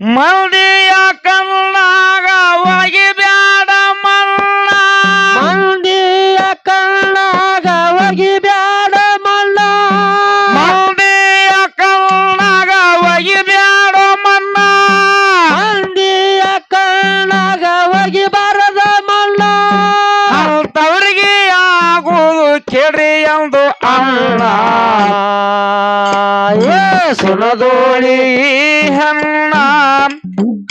ಮಂದಿಯ ಕಣ್ಣಾಗ ಸುನದೋಳಿ ಹೆಣ್ಣ,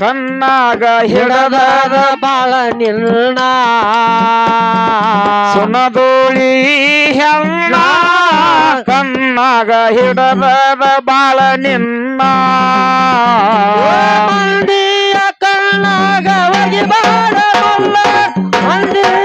ಕಣ್ಣಾಗ ಹಿಡದ ಹಿಡದಾದ ಬಾಳ ನಿನ್ನ ಸುನದೋಳಿ ಹೆಣ್ಣ, ಕಣ್ಣಾಗ ಹಿಡದ ಬಾಳ ನಿನ್ನ ಮಂದಿಯ ಕಣ್ಣಾಗ ಒಗಿ ಬಾಡ ಮಲ್ಲ ಮಂದಿಯ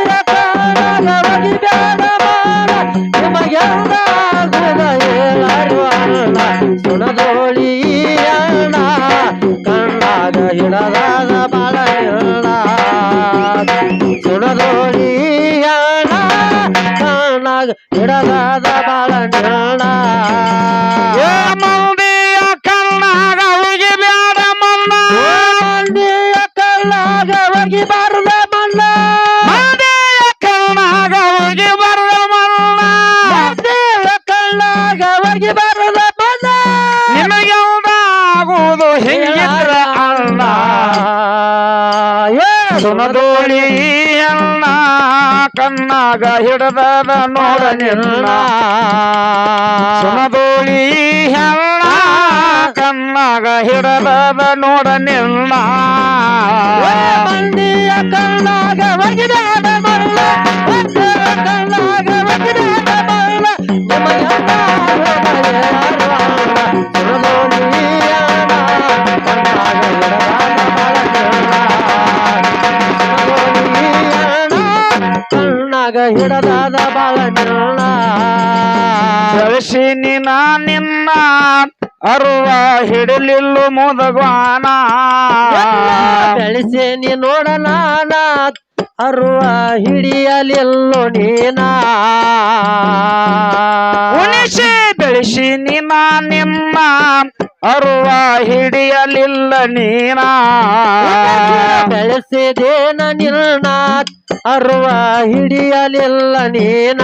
ಸುನದೋಳಿ ಅಣ್ಣ ಕಣ್ಣಾಗ ಹಿಡದ ನೋಡ ನಿನ್ನ. ಸುನದೋಳಿ ಅಣ್ಣ ಕಣ್ಣಾಗ ಹಿಡದ ನೋಡ ನಿನ್ನ. ಮಂದಿಯ ಕಣ್ಣಾಗ ಒಗಿದಾದ ಮಲ್ಲ ಹಿಡದಾದ ಬಾಳ ಜಯಶಿನಿ ನಾ ನಿನ್ನ ಅರುವ ಹಿಡಲಿಲ್ಲು ಮುದಗ್ವಾನ. ಬೆಳೆಸೇನಿ ನೋಡಲಾನ ಅರುವ ಹಿಡಿಯಲಿಲ್ಲು ನೀನ. ಉಣಿಸಿ ಬೆಳೆಸಿ ನಾ ನಿನ್ನ ಅರುವ ಹಿಡಿಯಲಿಲ್ಲ ನೀನ. ಬೆಳೆಸಿದೇನ ನಿನ್ನ ಅರುವ ಹಿಡಿಯಲಿಲ್ಲ ನೀನ.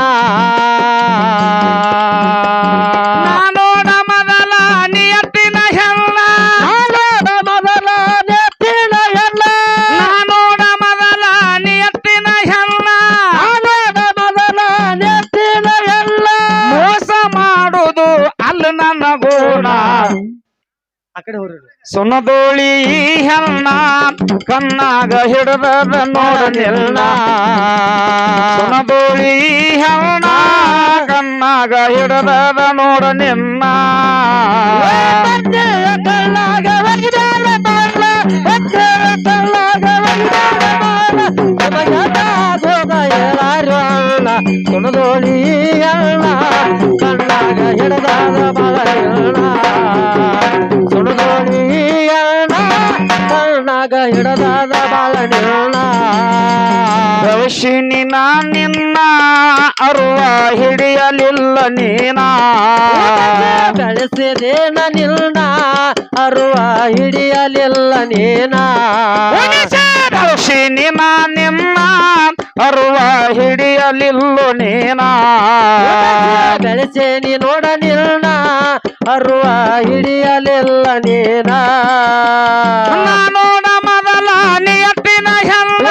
ಸುನದೋಳಿ ಹೆಣ್ಣ ಕಣ್ಣಾಗ ಹಿಡದ ನೋಡಲಿಲ್ಲ. ಸುನದೋಳಿ ಹೆಣ್ಣ ಕಣ್ಣಾಗ ಹಿಡದ ನೋಡ ನಿನ್ನ ಮಂದಿಯ ಕಣ್ಣಾಗ ಭವಿಷ್ಯನಿ ನಾ ನಿನ್ನ ಅರುವ ಹಿಡಿಯಲಿಲ್ಲ ನೀನ. ಬೆಳೆಸಿದೇನ ನಿಲ್ಲನಾ ಅರುವ ಹಿಡಿಯಲಿಲ್ಲ ನೀನ. ಭವಿಷ್ಯನಿ ನಾ ನಿನ್ನ ಅರುವ ಹಿಡಿಯಲಿಲ್ಲ ನೀನ. ಬೆಳೆಸೇನಿ ನೋಡ ನಿಲ್ಲನಾ ಅರುವ ಹಿಡಿಯಲಿಲ್ಲ ನೀನ. ನೋಡ ಮೊದಲ ನಿಯತ್ತಿನ ಹೆಲ್ಲ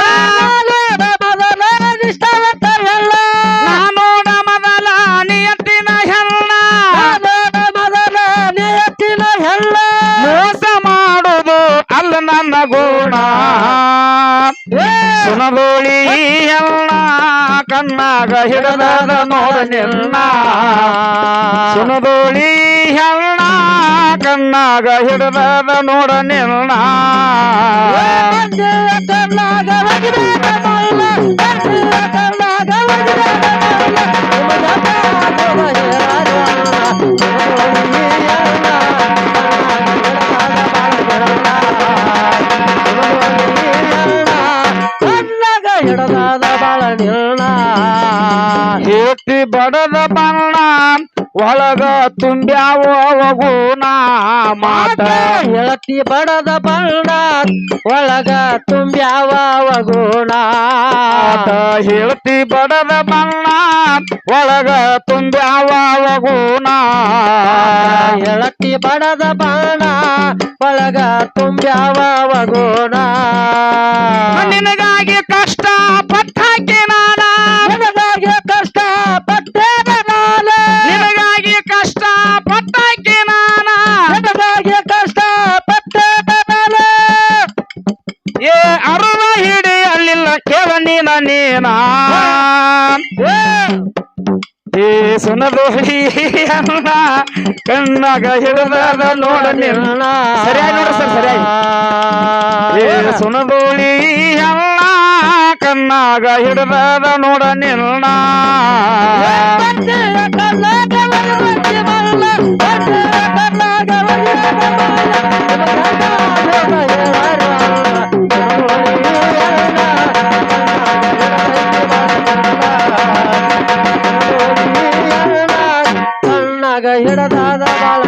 ನಾನೋಡ ನೋಡ ಮೊದಲ ನಿಯತ್ತಿನ ಹೆಲ್ಲ ನೋಡ ಮೊದಲ ನಿಯತ್ತಿನ ಹೆಲ್ಲ ಮೋಸ ಮಾಡುದು ಅಲ್ಲ ನನ್ನ ಗುಣ. ಸುನದೋಳಿ ಎಲ್ಲ ಕಣ್ಣಾಗ ಹಿಡದ ನೋಡ ನಿನ್ನ. ಸುನದೋಳಿ ಎಲ್ಲ ಕಣ್ಣಾಗ ಹಿಡದ ನೋಡ ನಿನ್ನ ಕಣ್ಣಾಗ ಹಿಡದಾದ ಬಾಳ ನಿಲ್ಲ ಬಡದ ಬಣ್ಣ ಒಳಗ ತುಂಬ್ಯಾವ ಮಾತ ಎಳತಿ ಬಡದ ಬಣ್ಣ ಒಳಗ ತುಂಬ್ಯಾವ ಗುಣ ಹೇಳತಿ ಹೇಳ್ತಿ ಬಡದ ಬಣ್ಣ ಒಳಗ ತುಂಬ್ಯಾವ ಗುಣ ಹೇಳತಿ ಬಡದ ಬಣ್ಣ ಒಳಗ ತುಂಬ್ಯಾವ ಗುಣ ಏ ಸುನದೋಳಿ ಅನ್ನ ಕಣ್ಣಾಗ ಹಿಡಿದ ನೋಡ ನಿರ್ಣ ಸರಿಯಾಗಿ ನೋಡ್ರಿ ಸರ್ ಸರಿಯಾಗಿ. ಏ ಸುನದೋಳಿ ಅನ್ನ ಕಣ್ಣಾಗ ಹಿಡಿದ ನೋಡ ನಿನ್ನ. ಹಿಡದಾದ ಬಾಳ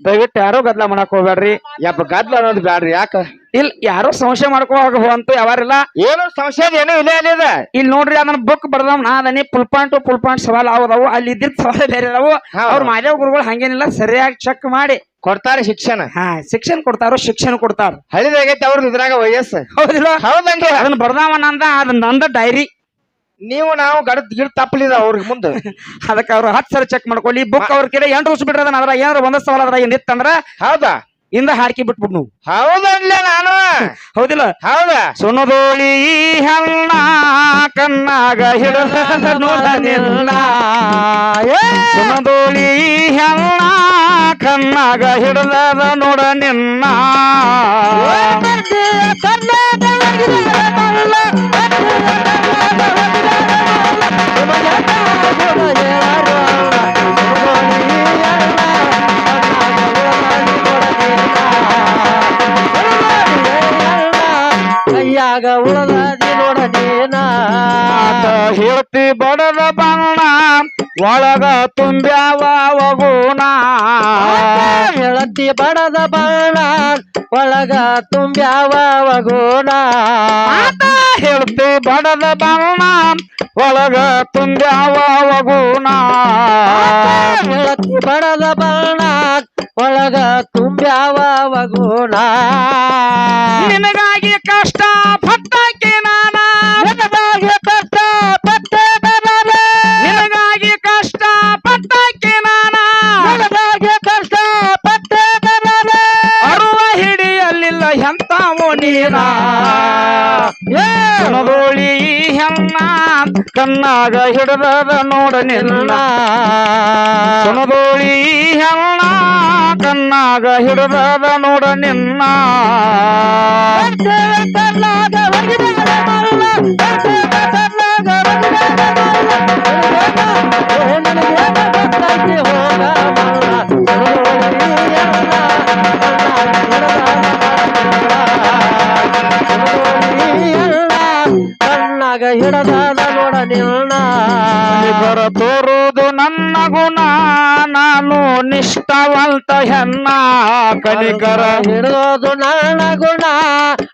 ದಯವಿಟ್ಟು ಯಾರೋ ಗದ್ಲ ಮಾಡಕ್ ಹೋಗ್ಬೇಡ್ರಿ. ಯಪ್ಪ ಗದ್ಲ ಅನ್ನೋದು ಬ್ಯಾಡ್ರಿ ಯಾಕ? ಇಲ್ಲ ಯಾರೋ ಸಂಶಯ ಮಾಡ್ಕೋ ಅಂತ ಯಾವಾರಿಲ್ಲ. ಏನು ಸಂಶಯ ಏನು ಇಲ್ಲ ಅಲ್ಲಿದ ಇಲ್ಲಿ ನೋಡ್ರಿ ಅದನ್ನ ಬುಕ್ ಬರ್ದವ್ ನಾ ಅದನ್ನೇ ಫುಲ್ ಪಾಯಿಂಟ್ ಫುಲ್ ಪಾಯಿಂಟ್ ಸವಾಲ್ ಅವದವು ಅಲ್ಲಿ ಇದ್ದಿದ್ ಸವಾಲ್ ಬೇರೆ ಅದಾವು ಅವ್ರ ಮಾದೇವ್ ಗುರುಗಳು ಹಂಗೇನಿಲ್ಲ ಸರಿಯಾಗಿ ಚೆಕ್ ಮಾಡಿ. ಕೊಡ್ತಾರೆ ಶಿಕ್ಷಣ. ಹಾ ಶಿಕ್ಷಣ ಕೊಡ್ತಾರ ಶಿಕ್ಷಣ ಕೊಡ್ತಾರ. ಹಳಿದಾಗೈತೆ ಅವ್ರ ಇದ್ರಾಗ ವಯಸ್ಸು. ಹೌದಿಲ್ಲ? ಹೌದಂಗೆ ಅದನ್ನ ಬರ್ದಾವ ನಂದ ಅದ್ ನಂದ ಡೈರಿ ನೀವು ನಾವು ಗಡದ್ ಗಿಡ ತಪ್ಪಲಿದ ಅವ್ರಿಗೆ ಮುಂದೆ ಅದಕ್ಕೆ ಅವ್ರು ಹತ್ತು ಸರಿ ಚೆಕ್ ಮಾಡ್ಕೊಳ್ಳಿ ಬುಕ್ ಅವ್ರ ಕಡೆ ಎಂಟು ವರ್ಷ ಬಿಟ್ಟರೆ ಅದ್ರ ಏನಾದ್ರು ಒಂದ ಸವಾಲ ಅದ್ರ ನಿತ್ತಂದ್ರ ಹೌದಾ ಇಂದ ಹಾಕಿ ಬಿಟ್ಬಿಟ್ ನೀವು ಹೌದಲ್ಲ ನಾನು ಹೌದಿಲ್ಲ ಹೌದಾ ಸುನದೋಳಿ ಹಣ್ಣ ಕಣ್ಣಾಗ ಹಿಡಿದ ನೋಡ ನಿನ್ನ ಸುನದೋಳಿ ಹಣ್ಣ ಕಣ್ಣಾಗ ಹಿಡಿದ ನೋಡ ನಿನ್ನ ಉಳದಾದಿ ಉಳದಿ ಆತ ಹೇಳ್ತಿ ಬಡದ ಬಣ್ಣ ಒಳಗ ತುಂಬ್ಯಾವ ವಗುಣ ಹೇಳತಿ ಬಡದ ಬಣ್ಣ ಒಳಗ ತುಂಬ್ಯಾವ ವಗುಣ ಹೇಳ್ತಿ ಬಡದ ಬಣ್ಣ ಒಳಗ ತುಂಬ್ಯಾವ ವಗುಣ ಹೇಳತಿ ಬಡದ ಬಾಣ ಒಳಗ ತುಂಬ್ಯಾವ ಗುಣ ನಿನಗಾಗಿ ಕಷ್ಟ ಪಟ್ಟಾಕಿ ನಾನ. ನಿನಗಾಗಿ ಕಷ್ಟ ಪಟ್ಟೆ ನಾನು. ನಿನಗಾಗಿ ಕಷ್ಟ ಪಟ್ಟಾಕಿ ನಾನ. ನಿನಗಾಗಿ ಕಷ್ಟ ಪಟ್ಟೆ ಅರುವ ಹಿಡಿಯಲಿಲ್ಲ ಎಂತಾವೋ ನೀನ ಕಣ್ಣಾಗ ಹಿಡದ ನೋಡ ನಿನ್ನ. ಸುಣದೋಳಿ ಹೆಣ್ಣ ಕಣ್ಣಾಗ ಹಿಡದ ನೋಡ ನಿನ್ನ. ಕರ್ನಾಗ ಕನಿಕರ. ಹಿಡಿದೋದು ನನ್ನ ಗುಣ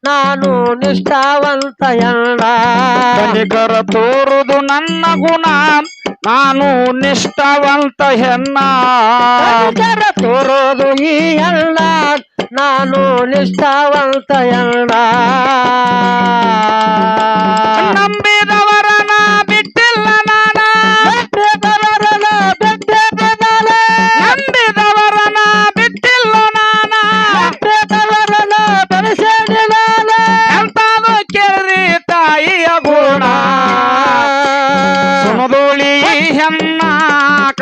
ನಾನು ನಿಷ್ಠಾವಂತ ಎಣ್ಣ ಕನಿಕರ ತೋರುದು ನನ್ನ ಗುಣ ನಾನು ನಿಷ್ಠಾವಂತ ಹೆಣ್ಣ. ಕನಿಕರ ತೋರೋದು ಈ ಎಣ್ಣ ನಾನು ನಿಷ್ಠಾವಂತ ಎಣ್ಣ ನಂಬಿದವರನ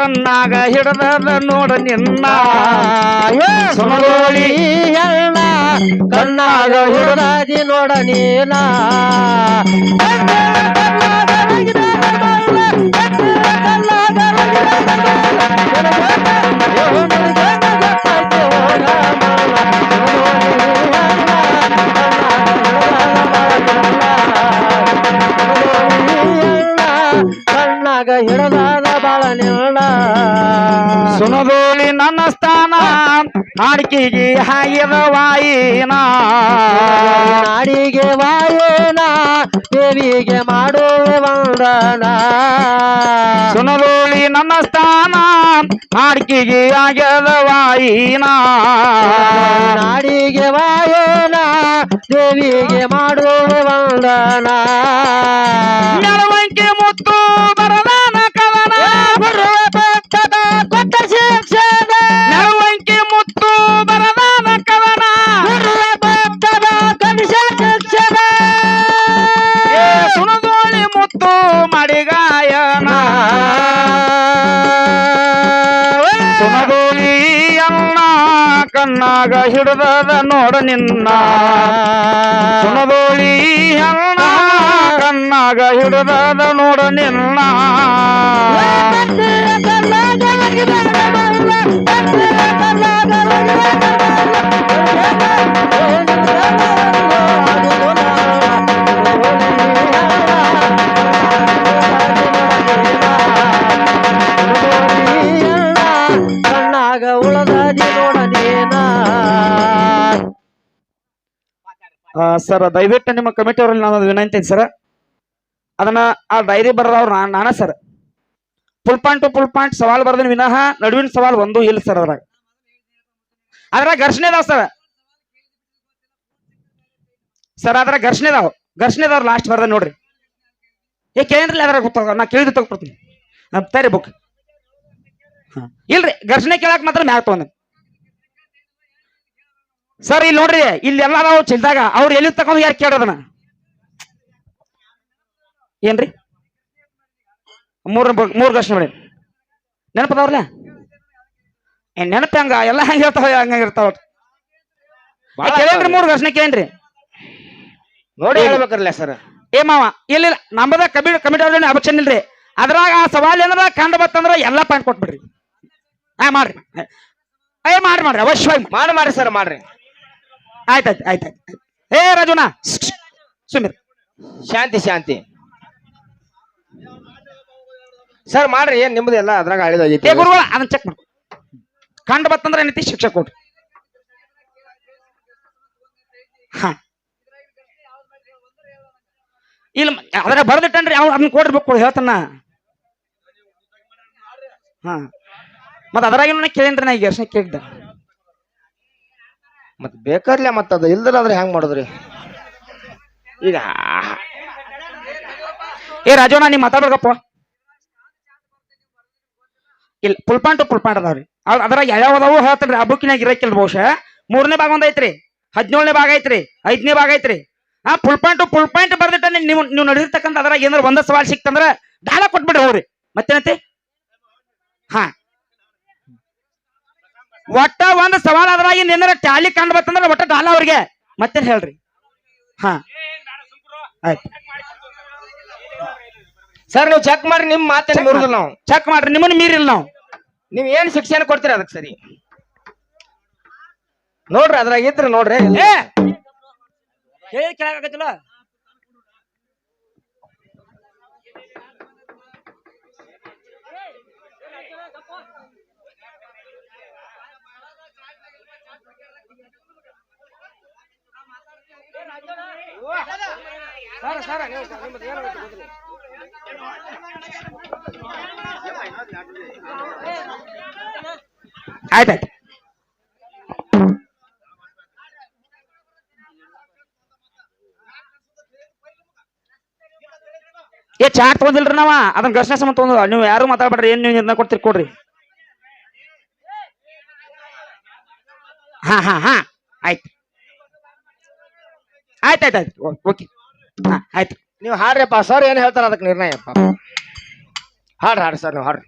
ಕಣ್ಣಾಗ ಹಿಡದ ನೋಡ ನಿನ್ನ. ಸುಮದೋಳಿ ಎಲ್ಲ ಕಣ್ಣಾಗ ಹಿಡದಾದಿ ನೋಡ ನೀನ. ನಾಡಿಕೆಗೆ ಹಾಯವ ವಾಯಿನ? ನಾಡಿಗೆ ವಾಯೇನ ದೇವಿಗೆ ಮಾಡುವ ವಂದನ. ಸುನದೋಳಿ ನನ್ನ ಸ್ಥಾನ ನಾಡಿಗೆ ಆಗ್ಯದ ವಾಯಿನ? ನಾಡಿಗೆ ವಾಯೇನ ದೇವಿಗೆ ಮಾಡುವ ವಂದನ. ಅನ್ನ ಕಣ್ಣಾಗ ಹಿಡಿದದ ನೋಡ ನಿನ್ನ ಸುನದೋಳಿ ಅಮ್ಮ ಕಣ್ಣಾಗ ಹಿಡಿದದ ನೋಡ ನಿನ್ನ ಕಣ್ಣಾಗ ಸರ್, ದಯವಿಟ್ಟು ನಿಮ್ಮ ಕಮಿಟಿ ಅವರಲ್ಲಿ ನಾನು ವಿನಂತಿ ಸರ್. ಅದನ್ನ ಆ ಡೈರಿ ಬರೋರು ನಾನ sir. Full point to full point ಸವಾಲ್ ಬರ್ದಿನ ವಿನಃ ನಡುವಿನ ಸವಾಲ್ ಒಂದು ಇಲ್ಲ ಸರ್ ಅದ್ರಾಗ. ಅದ್ರಾಗ ಘರ್ಷಣೆ ಅದಾವ ಸರ್. ಸರ್, ಅದ್ರಾಗ ಘರ್ಷಣೆ ಅದಾವ ಘರ್ಷಣೆ ಇದಾವ್ರು ಲಾಸ್ಟ್ ಬರ್ದ ನೋಡ್ರಿ. ಏ, ಕೇಳಿದ್ರಲ್ಲ ಅದ್ರಾಗ ಗೊತ್ತಾಗ ನಾ ಕೇಳಿದ ತಗೊಬಿಡ್ತೀನಿ ತರಿ ಬುಕ್ ಇಲ್ರಿ, ಘರ್ಷಣೆ ಕೇಳಕ್ ಮಾತ್ರ ಮ್ಯಾಗ ತಗೊಂಡ್ ಸರ್ ಇಲ್ಲಿ ನೋಡ್ರಿ ಇಲ್ಲಿ ಎಲ್ಲ ನಾವು ಚಿಲ್ದಾಗ ಅವ್ರು ಎಲ್ಲಿ ತಗೊಂಡ್ ಯಾರು ಕೇಳೋದನ ಏನ್ರಿ? ಮೂರ್ ಮೂರು ಘರ್ಷಣೆ ಮಾಡಿ ನೆನಪದವ್ರಲ್ಲ? ಏ ನೆನಪ ಹಂಗ ಎಲ್ಲ ಹಂಗ ಹೇಳ್ತಾವ ಹಂಗ ಇರ್ತಾವ ಕೇಳೇನ್ರಿ ಮೂರು ಘರ್ಷಣೆ ಕೇಳೇನ್ರಿ? ನೋಡಿ ಹೇಳ್ಬೇಕ್ರಲ್ಲ ಸರ್. ಏ ಮಾವ ಇಲ್ಲ ಇಲ್ಲ ನಮ್ಮದ ಕಮಿಟಿ ಕಮಿಟಿ ಅಬಕ್ಷನ್ ಇಲ್ರಿ. ಅದ್ರಾಗ ಆ ಸವಾಲ್ ಏನಾರ ಕಂಡು ಬತ್ತಂದ್ರ ಎಲ್ಲಾ ಪಾಯಿಂಟ್ ಕೊಟ್ಬಿಡ್ರಿ. ಹಾ ಮಾಡ್ರಿ. ಏ ಮಾಡ್ರಿ ಮಾಡ್ರಿ ಅವಶ್ಯವಾಗಿ ಮಾಡಿ ಮಾಡ್ರಿ ಸರ್ ಮಾಡ್ರಿ. ಆಯ್ತಾಯ್ತು ಆಯ್ತಾಯ್ತು ಏ ರಾಜುನಾ ಸುಮೀರ್ ಶಾಂತಿ ಶಾಂತಿ. ಸರ್ ಮಾಡ್ರಿ ಏನ್ ನಿಮ್ದು ಎಲ್ಲ ಅದ್ರಾಗ ಏ ಗುರು ಗುರುಗಳ ಅದನ್ನ ಚೆಕ್ ಮಾಡ್ಕೊ ಕಂಡು ಬತ್ತಂದ್ರೆ ಏನೈತಿ ಶಿಕ್ಷೆ ಕೊಡ್ರಿ ಹಾ. ಇಲ್ಲ ಅದ್ರ ಬರ್ದಿಟ್ಟನ್ರಿ ಅವ್ ಅದನ್ನ ಕೊಡ್ರಿ ಬೇಕು ಹೇಳ್ತಾನ. ಹಾ. ಮತ್ತ ಅದ್ರಾಗ ಕೇಳೇನ್ರಿ ನಾ ಈಗ ಎಷ್ಟನೇ ಕೇಳಿದ್ದ. ಮತ್ ಬೇಕಾರ್ಲೆ ಮತ್ತೆ ಅದು ಇಲ್ದಲ್ಲ ಆದ್ರೆ ಹೆಂಗ್ ಮಾಡುದ್ರಿ? ಈಗ ಏ ರಾಜೋಣ ನೀ ಮಾತಾಡ್ಬೇಕಪ್ಪ. ಇಲ್ಲ ಫುಲ್ ಪಾಯಿಂಟ್ ಅದಾವ್ರಿ. ಅದ್ರ ಅದ್ರಾಗ ಯಾವ ಅದಾವು ಹೇಳ್ತಾನ್ರಿ, ಆ ಬುಕ್ಕಿನಾಗ ಇರಕ್ಕಿಲ್ಲ ಬಹುಶಃ. ಮೂರನೇ ಭಾಗ ಒಂದ್ ಐತ್ರಿ, ಹದಿನೇಳನೇ ಭಾಗ ಐತ್ರಿ, ಐದನೇ ಭಾಗ ಐತ್ರಿ. ಆ ಫುಲ್ ಪಾಯಿಂಟ್ ಫುಲ್ ಪಾಯಿಂಟ್ ಬರ್ದಿಟ್ಟ ನೀವು ನೀವು ನಡೆದಿರ್ತಕ್ಕಂಥ ಅದ್ರಾಗ ಏನಾರ ಒಂದ ಸವಾಲ್ ಸಿಕ್ತಂದ್ರ ಡಾಲ ಕೊಟ್ಬಿಡ್ರಿ ಹೋಗ್ರಿ ಮತ್ತೇನಂತೆ? ಹಾ. ಒಟ್ಟ ಒಂದ್ ಸವಾಲ್ ಅದ್ರಾಗ ಏನಾರ ಟ್ಯಾಲಿ ಕಂಡು ಬರ್ತಂದ್ರೆ ಒಟ್ಟ ಡಾಲ ಅವ್ರಿಗೆ. ಮತ್ತೇನ್ ಹೇಳ್ರಿ? ಹಾ. ಆಯ್ತು. ಸರ್ ನೀವು ಚೆಕ್ ಮಾಡ್ರಿ ನಿಮ್ ಮಾತೇ ಮುರಿದ್ರು ನಾವು. ಚೆಕ್ ಮಾಡ್ರಿ ನಿಮ್ಮನ್ನ ಮೀರಿಲ್ಲ ನಾವು. ನೀವ್ ಏನ್ ಶಿಕ್ಷಣ ಕೊಡ್ತೀರಿ ಅದಕ್ಕೆ ಸರಿ? ನೋಡ್ರಿ ಅದ್ರಾಗ ಇದ್ರಿ ನೋಡ್ರಿ. ಏ! ಹೇಳಿ ಕೇಳಾಕತ್ತಿಲ್ಲ ಆಯ್ತಾಯ್ತು ಏ ಚಾಕ್ ತಗೊಂದಿಲ್ರಿ ನಾವ? ಅದನ್ನ ಘರ್ಷಣೆ ಸಮ ತಗೊಂಡ್ ನೀವು ಯಾರು ಮಾತಾಡ್ಬೇಡ್ರಿ, ಏನ್ ನೀವು ನಿರ್ಣಯ ಕೊಡ್ತೀರಿ ಕೊಡ್ರಿ. ಹಾ ಹಾ ಹಾ. ಆಯ್ತು. ಆಯ್ತು ಆಯ್ತು ಆಯ್ತು ಓಕೆ ಹಾಂ, ಆಯ್ತು. ನೀವು ಹಾಡ್ರಿಪ್ಪ. ಸರ್ ಏನು ಹೇಳ್ತಾರೆ ಅದಕ್ಕೆ ನಿರ್ಣಯಪ್ಪ ಹಾಡ್ರಿ ಹಾಡ್ರಿ ಸರ್, ನೀವು ಹಾಡ್ರಿ.